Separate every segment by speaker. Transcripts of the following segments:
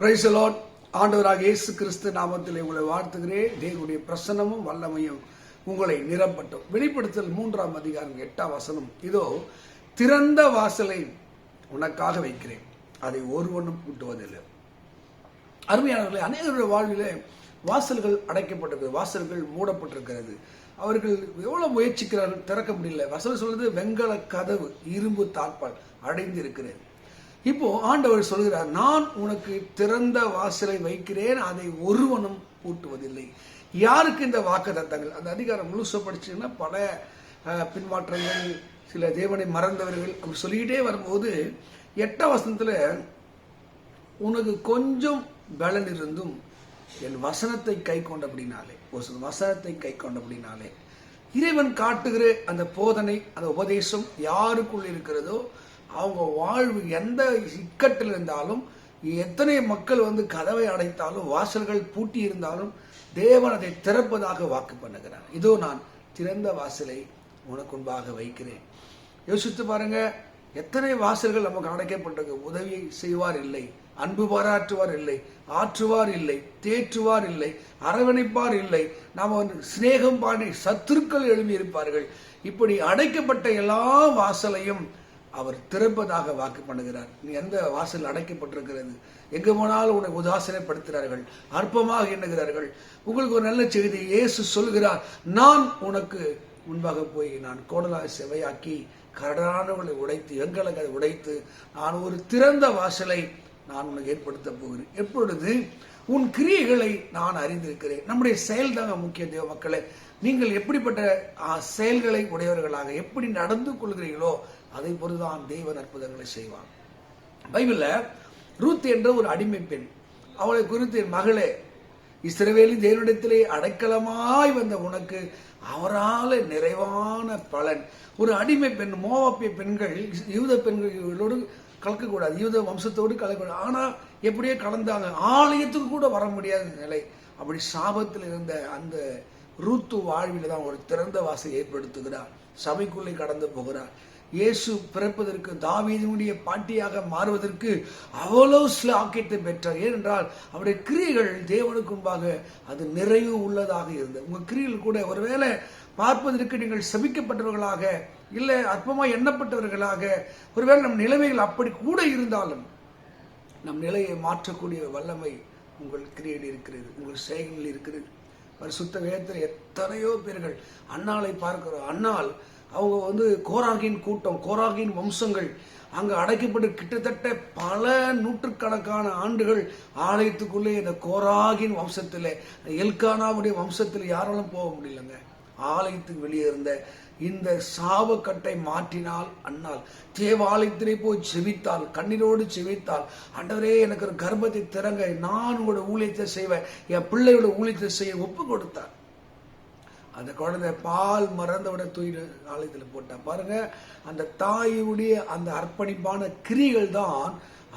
Speaker 1: பிரைசலோன் ஆண்டவராக இயேசு கிறிஸ்து நாமத்தில் உங்களை வாழ்த்துகிறேன். தேவனுடைய பிரசன்னமும் வல்லமையும் உங்களை நிரப்பட்டும். வெளிப்படுத்தல் மூன்றாம் அதிகாரம் எட்டாம் வசனம். இதோ திறந்த வாசலை உனக்காக வைக்கிறேன். அதை ஒருவனும் கூட்டுவதில்லை. அருமையானவர்களே அநேகருடைய வாழ்விலே வாசல்கள் அடைக்கப்பட்டிருக்கிறது வாசல்கள் மூடப்பட்டிருக்கிறது. அவர்கள் எவ்வளவு முயற்சிக்கிறார்கள் திறக்க முடியல. வசனம் சொல்றது வெங்கல கதவு இரும்பு தாழ்பால் அடைந்திருக்கிறேன். இப்போ ஆண்டவர் சொல்கிறார் நான் உனக்கு திறந்த வாசலை வைக்கிறேன் அதை ஒருவனும் பூட்டுவதில்லை யாருக்கு இந்த வாக்கு தத்தங்கள் அந்த அதிகாரம் முழுச படிச்சீங்கன்னா பல பின்மாற்றங்கள் சில தேவனை மறந்தவர்கள் அப்படி சொல்லிக்கிட்டே வரும்போது எட்டாம் வசனத்துல உனக்கு கொஞ்சம் பலன் இருந்தும் என் வசனத்தை கை கொண்டபடினாலே. ஒரு சில வசனத்தை கை கொண்டபடினாலே. இறைவன் காட்டுகிற அந்த போதனை அந்த உபதேசம் யாருக்குள் இருக்கிறதோ அவங்க வாழ்வு எந்த இக்கட்டில் இருந்தாலும் எத்தனை மக்கள் வந்து கதவை அடைத்தாலும் வாசல்கள் பூட்டி இருந்தாலும் தேவன் அதை திறப்பதாக வாக்கு பண்ணுகிறார். இதோ நான் திறந்த வாசலை உனக்கு முன்பாக வைக்கிறேன். யோசித்து பாருங்க எத்தனை வாசல்கள் நமக்கு அடைக்கப்பட்டிருக்கு? உதவி செய்வார் இல்லை அன்பு பாராட்டுவார் இல்லை ஆற்றுவார் இல்லை தேற்றுவார் இல்லை அரவணைப்பார் இல்லை. நாம் வந்து சிநேகம் பாடி சத்துருக்கள் எழுதியிருப்பார்கள் இப்படி அடைக்கப்பட்ட எல்லா வாசலையும் அவர் திறப்பதாக வாக்கு பண்ணுகிறார். நீ எந்த வாசல் அடைக்கப்பட்டிருக்கிறது? எங்கு போனாலும் உன்னை உதாசனைப்படுத்துகிறார்கள். அற்பமாக எண்ணுகிறார்கள். உங்களுக்கு ஒரு நல்ல செய்தி இயேசு சொல்கிறார். நான் உனக்கு முன்பாக போய் நான் கோடலாய் செவையாக்கி கரடானவர்களை உடைத்து எங்களை உடைத்து நான் ஒரு திறந்த வாசலை நான் உனக்கு ஏற்படுத்த போகிறேன். எப்பொழுது? உன் கிரியைகளை நான் அறிந்திருக்கிறேன். நம்முடைய செயல் தாங்க முக்கிய தேவ மக்களை. நீங்கள் எப்படிப்பட்ட செயல்களை உடையவர்களாக எப்படி நடந்து கொள்கிறீர்களோ அதை பொறுத்துதான் தெய்வன் அற்புதங்களை செய்வான் பைபிள்ல ரூத் என்ற ஒரு அடிமை பெண் அவளை குறித்து என் மகளே இஸ்ரவேலின் தேவனிடத்திலே அடைக்கலமாய் வந்த உனக்கு அவரால நிறைவான பலன். ஒரு அடிமை பெண் மோவாப்பிய பெண்கள் யூத பெண்களோடு கலக்கக்கூடாது யூத வம்சத்தோடு கலக்கக்கூடாது. ஆனா எப்படியோ கலந்தாங்க. ஆலயத்துக்கு கூட வர முடியாத நிலை. அப்படி சாபத்தில் இருந்த அந்த ரூத்து வாழ்வில் தான் ஒரு திறந்த வாசை ஏற்படுத்துகிறார். சபைக்குள்ளே கடந்து போகிறார். இயேசு பிறப்பதற்கு தாவீதினுடைய பாட்டியாக மாறுவதற்கு அவ்வளவு ஸ்லாக்கியத்தை பெற்றார். ஏனென்றால் அவருடைய கிரியைகள் தேவனுக்கு முன்பாக அது நிறைவு உள்ளதாக இருந்தது. உங்க கிரியைகள் கூட ஒருவேளை பார்ப்பதற்கு நீங்கள் சபிக்கப்பட்டவர்களாக இல்லை அற்பமாக எண்ணப்பட்டவர்களாக ஒருவேளை நம் நிலைமைகள் அப்படி கூட இருந்தாலும் நம் நிலையை மாற்றக்கூடிய வல்லமை உங்கள் கிரியையில் இருக்கிறது உங்கள் செயல்களில் இருக்கிறது. பரிசுத்த வேதத்தில் எத்தனையோ பேர்கள் அண்ணாலை பார்க்கிறோம். அண்ணால் அவங்க வந்து கோராகின் கூட்டம் கோராகின் வம்சங்கள் அங்க அடைக்கப்பட்டு கிட்டத்தட்ட பல நூற்றுக்கணக்கான ஆண்டுகள் ஆலயத்துக்குள்ளே இந்த கோராகின் வம்சத்தில் எல்கானாவுடைய வம்சத்தில் யாராலும் போக முடியலங்க. ஆலயத்துக்கு வெளியே இருந்த இந்த சாபக்கட்டை மாற்றினால் அண்ணால் தேவாலயத்திலே போய் செவித்தால் கண்ணீரோடு செவித்தால் அண்டவரே எனக்கு ஒரு கர்ப்பத்தை திறங்க நான் உங்களோட ஊழியத்தை செய்வேன் என் பிள்ளையோட ஊழியத்தை செய்ய ஒப்பு கொடுத்தார். அந்த குழந்தை பால் மறந்தவிட தூய் ஆலயத்தில் போட்டா பாருங்க அந்த தாயுடைய அந்த அர்ப்பணிப்பான கிரிகள் தான்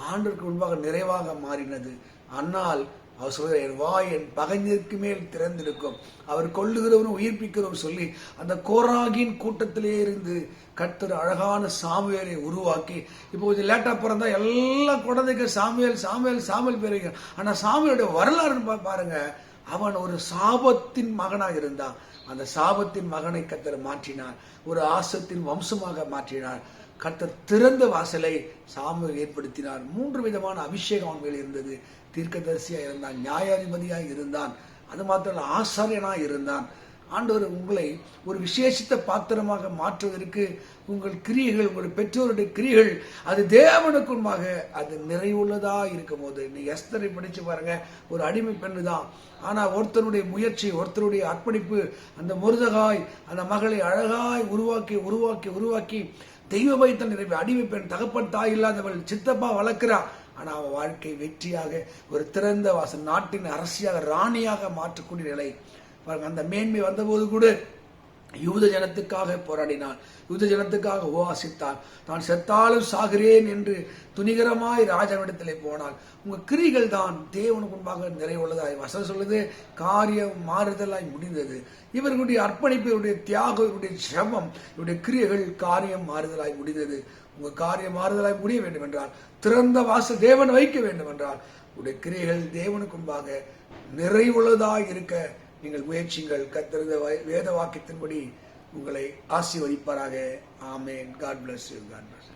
Speaker 1: ஆண்டுக்கு முன்பாக நிறைவாக மாறினது. அன்னால் அவர் சொல்ற என் வாய் என் பகைஞருக்கு மேல் திறந்திருக்கும். அவர் கொள்ளுகிறவரும் உயிர்ப்பிக்கிறவரும் சொல்லி அந்த கோராகின் கூட்டத்திலே இருந்து கர்த்தர் அழகான சாமுவேலை உருவாக்கி இப்போ கொஞ்சம் லேட்டாக பிறந்தா எல்லா குழந்தைக்கும் சாமுவேல் சாமுவேல் சாமுவேல் பேர் ஆனால் சாமியோட சாமுவேலுடைய பா- பாருங்க அவன் ஒரு சாபத்தின் மகனாக இருந்தான். அந்த சாபத்தின் மகனை கத்தர் மாற்றினார். ஒரு ஆசத்தின் வம்சமாக மாற்றினார். கர்த்தர் திறந்த வாசலை சாமுவேல் ஏற்படுத்தினார். மூன்று விதமான அபிஷேகம் அவன் மேல் இருந்தது. தீர்க்கதரிசியாக இருந்தான் நியாயாதிபதியாக இருந்தான். அது மாத்திரம் ஆசாரியனாக இருந்தான். ஆண்டவர் உங்களை ஒரு விசேஷித்த பாத்திரமாக மாற்றுவதற்கு உங்கள் கிரியைகள் உங்கள் பெற்றோருடைய கிரியைகள் அது தேவனுக்குமாக அது நிறைவுள்ளதா இருக்கும் போது நீ எஸ்தரை படிச்சு பாருங்க ஒரு அடிமை பெண்ணு தான் ஆனால் ஒருத்தருடைய முயற்சி ஒருத்தருடைய அர்ப்பணிப்பு அந்த முருதகாய் அந்த மகளை அழகாய் உருவாக்கி உருவாக்கி உருவாக்கி தெய்வ வைத்த நிறைவு அடிமை பெண் தகப்பன் தாய் இல்லாதவள் சித்தப்பா வளர்க்கிறா. ஆனால் அவன் வாழ்க்கை வெற்றியாக ஒரு திறந்த வாசல் நாட்டின் அரசியாக ராணியாக மாற்றக்கூடிய நிலை. பாருங்க அந்த மேன்மை வந்தபோது கூட யூத ஜனத்துக்காக போராடினான். யூத ஜனத்துக்காக உபவாசித்தான் தான் செத்தாலும் சாகிறேன் என்று துணிகரமாய் ராஜாவிடத்திலே போனான். உங்க கிரிகள் தான் தேவனுக்கு முன்பாக நிறைவுள்ளதாய். வசனம் சொல்லுது காரியம் மாறுதலாய் முடிந்தது. இவர்களுடைய அர்ப்பணிப்பு இவருடைய தியாகம் இவருடைய சிரமம் இவருடைய கிரியைகள் காரியம் மாறுதலாய் முடிந்தது. உங்க காரியம் மாறுதலாய் முடிய வேண்டும் என்றால் திறந்த வாசல் தேவன் வைக்க வேண்டும் என்றால் உடைய கிரியைகள் தேவனுக்கு முன்பாக நிறைவுள்ளதாக இருக்க நீங்கள் முயற்சிங்கள் கத்திருந்த வேத வாக்கியத்தின்படி உங்களை ஆசீர்வதிப்பாராக. ஆமேன். God bless you God bless